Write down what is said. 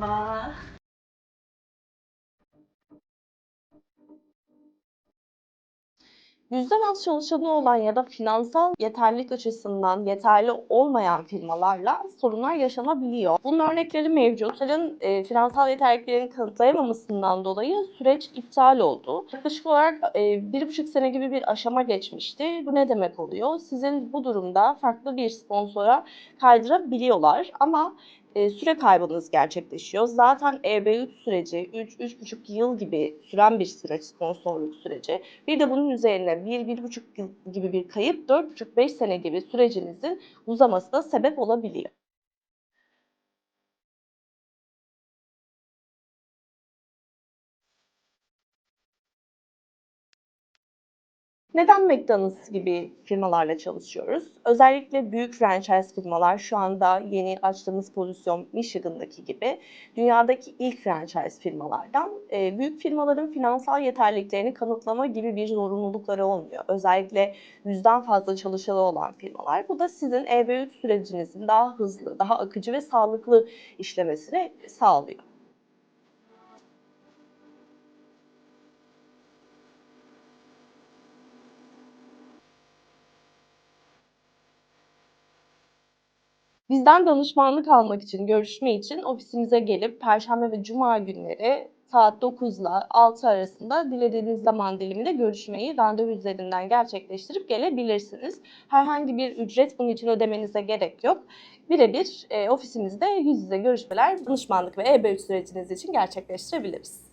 Merhaba. Yüzden az çalışanı olan ya da finansal yeterlilik açısından yeterli olmayan firmalarla sorunlar yaşanabiliyor. Bunun örnekleri mevcut. Onların e, finansal yeterliliklerini kanıtlayamamasından dolayı süreç iptal oldu. Yaklaşık olarak e, bir buçuk sene gibi bir aşama geçmişti. Bu ne demek oluyor? Sizin bu durumda farklı bir sponsora kaydırabiliyorlar ama e, süre kaybınız gerçekleşiyor. Zaten EB3 süreci 3-3,5 yıl gibi süren bir süreç, sponsorluk süreci. Bir de bunun üzerine 1-1,5 yıl gibi bir kayıp 4,5-5 sene gibi sürecinizin uzamasına sebep olabiliyor. Neden McDonald's gibi firmalarla çalışıyoruz? Özellikle büyük franchise firmalar şu anda yeni açtığımız pozisyon Michigan'daki gibi dünyadaki ilk franchise firmalardan. Ee, büyük firmaların finansal yeterliliklerini kanıtlama gibi bir zorunlulukları olmuyor. Özellikle yüzden fazla çalışanı olan firmalar. Bu da sizin EB3 sürecinizin daha hızlı, daha akıcı ve sağlıklı işlemesini sağlıyor. Bizden danışmanlık almak için, görüşme için ofisimize gelip Perşembe ve Cuma günleri saat 9 ile 6 arasında dilediğiniz zaman diliminde görüşmeyi randevu üzerinden gerçekleştirip gelebilirsiniz. Herhangi bir ücret bunun için ödemenize gerek yok. Birebir e, ofisimizde yüz yüze görüşmeler, danışmanlık ve e-böğüt süreciniz için gerçekleştirebiliriz.